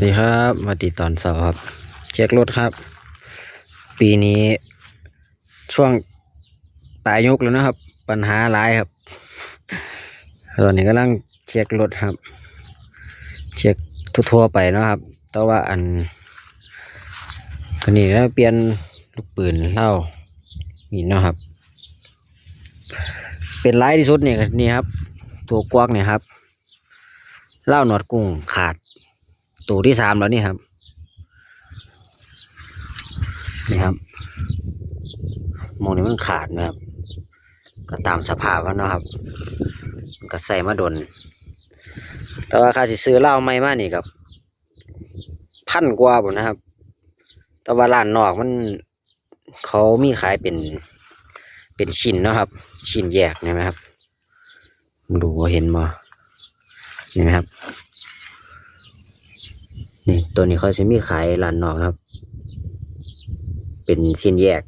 สวัสดีครับมาติดตอนเสาร์ครับ เช็ครถครับ ปีนี้ช่วงปลายยุคแล้วนะครับ ปัญหาหลายครับ ตอนนี้กำลังเช็ครถครับ เช็คทั่วๆไปนะครับ แต่ว่าอันคนนี้แล้วเปลี่ยนลูกปืนเล่ามีเนาะครับ เป็นร้ายที่สุดเนี่ยนี่ครับ ตัวกวักเนี่ยครับเล่าหนวดกุ้งขาด ตัวที่สามแล้วนี่ครับ นี่ครับมองนี้มันขาดนะครับ ก็ตามสภาพแล้วนะครับ มันก็ใส่มาดน แต่ว่าค่าสิซื้อเหล้าไม่มานี่กับ พันกว่าบุนะครับ แต่ว่าร้านนอกมันเขามีขายเป็นเป็นชิ้นนะครับ ชิ้นแยกนี่ไหมครับไม่รู้ว่าเห็นมานี่ไหมครับ นี่ตัวนี้เขาจะมีขายร้านนอกครับ เป็นชิ้นแยก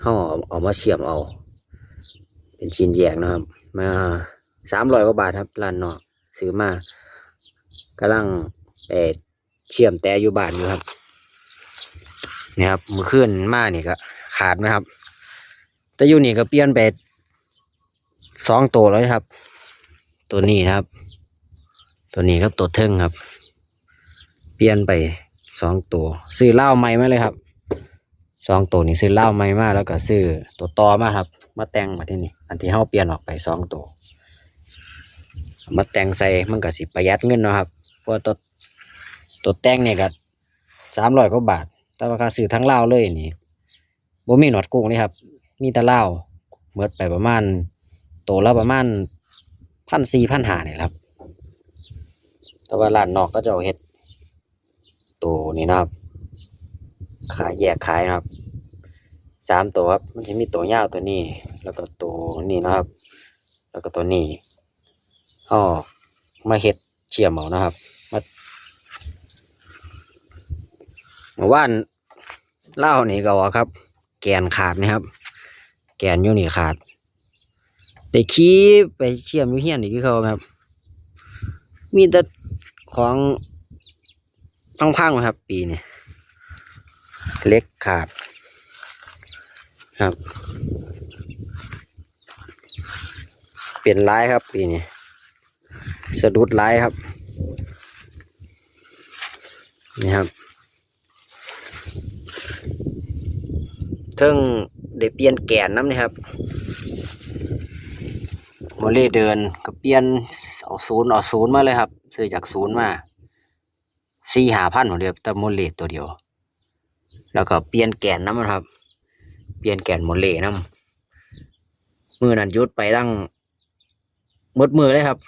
เขาเอาเอามาเชื่อมเอา เป็นชิ้นแยกนะครับ มาสามร้อยกว่าบาทครับร้านนอกซื้อมากำลังไปเชื่อมแต่อยู่บ้านอยู่ครับนี่ครับมือขึ้นมานี่ก็ขาดไหมครับ แต่อยู่นี่ก็เปลี่ยนไปสองตัวแล้วนะครับ ตัวนี้นะครับ ตัวนี้ครับตัวเทิงครับ เปลี่ยนไปสองตัวซื้อเหล้าใหม่มาเลยครับสองตัวนี้ซื้อเหล้าใหม่มาแล้วก็ซื้อตัวต่อมาครับ มาแต่งมาที่นี่อันที่เฮาเปลี่ยนออกไปสองตัวมาแต่งใส่มันก็สิประหยัดเงินเนาะครับเพราะตัวตัวแต่งเนี่ยก็สามร้อยกว่าบาท แต่ว่าคาซื้อทั้งเหล้าเลยนี่บ่มีหนวดกุ้งนี่ครับ มีแต่เหล้าเมิดไปประมาณตัวละประมาณพันสี่พันห้าเนี่ยครับ แต่ว่าร้านนอกก็จะเอาเฮ็ด ตัวนี้นะครับ ขายแยกขายนะครับสามตัวครับ มันจะมีตัวยาวตัวนี้ แล้วก็ตัวนี้นะครับ แล้วก็ตัวนี้อ๋อมาเฮ็ดเชื่อมเอานะครับ มาเมื่อวานเล่านี่ก็ว่าครับ แกนขาดนะครับ แกนอยู่นี่ขาดได้ขี้ไปเชื่อมอยู่เฮียนอีกคือเขาครับ มีแต่ของ พังๆนะครับ ปีนี้เล็กขาด ครับ เปลี่ยนร้ายครับ ปีนี้สะดุดร้ายครับ นี่ครับเทิงได้เปลี่ยนแกนน้ำนี่ครับโมเล่เดินก็เปลี่ยนเอาศูนย์เอาศูนย์มาเลยครับ ซื้อจากศูนย์มา สี่หาพันหมดเดียวแต่โมเลตัวเดียว แล้วก็เปลี่ยนแกนน้ำครับ เปลี่ยนแกนโมเลน้ำมือนั้นยุดไปตั้งมดมือเลยครับ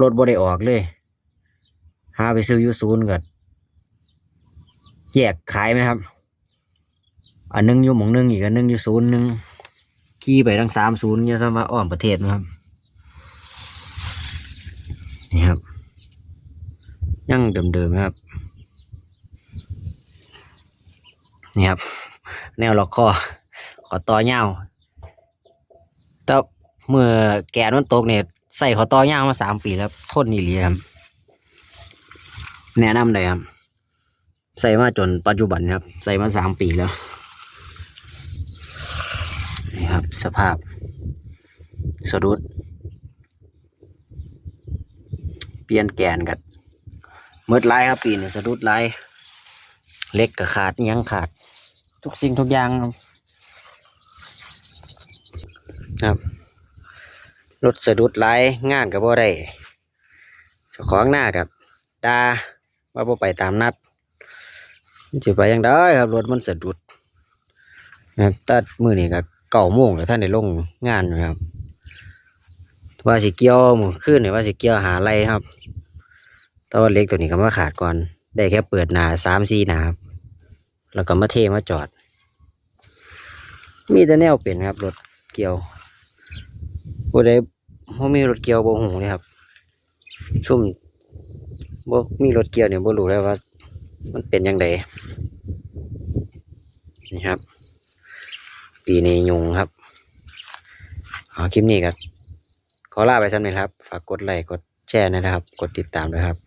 รถบ่ได้ออกเลย หาไปซื้อยูศูนก่อนแยกขายไหมครับ อันหนึงอยู่หมองหนึงอีกอันหนึงอยู่ศูนย์หนึงขี่ไปทั้งสามศูนย์เนี่ยสมาอ้อมประเทศนะครับ นี่ครับ ยังเดิมๆครับ นี่ครับ แนวล็อกคอขอต่อเงาวแต่เมื่อแกนมันตกเนี่ยใส่ขอต่อเงาวมาสามปีแล้วทนนี่เลยครับ แนะนำเลยครับ ใส่มาจนปัจจุบันครับ ใส่มาสามปีแล้ว นี่ครับ สภาพสะดุดเปลี่ยนแกนกัน เมื่อไรครับปีนี้สะดุดไรเล็กกับขาดยังขาด ทุกสิ่งทุกอย่างครับครับรถสะดุดไรงงานกับบ่ได้เจ้าของหน้ากับดาว่าบ่ไปตามนัดจะไปยังได้ครับรถมันสะดุดนะตัดมือนี่กับเก่าโมงแล้วท่านได้ลงงานอยู่ครับว่าสิเกี่ยวมือขึ้นเนี่ยว่าสิเกี่ยวหาไรครับ แต่ว่าเล็กตัวนี้ก็มาขาดก่อน ได้แค่เปิดหนาสามสี่หนาครับแล้วก็มาเทมาจอด มีแต่แนวเปลี่ยนครับรถเกี่ยวบ่ได้บ่มีรถเกี่ยวบ่หูเลยครับซุ่มบ่มีรถเกี่ยวเนี่ยบ่รู้เลยว่า มันเป็นยังไงนี่ครับ ปีนี้ยุงครับเอาคลิปนี้ก็ขอลาไปสำเร็จครับ ฝากกดไลค์กดแชร์นะครับ กดติดตามด้วยครับ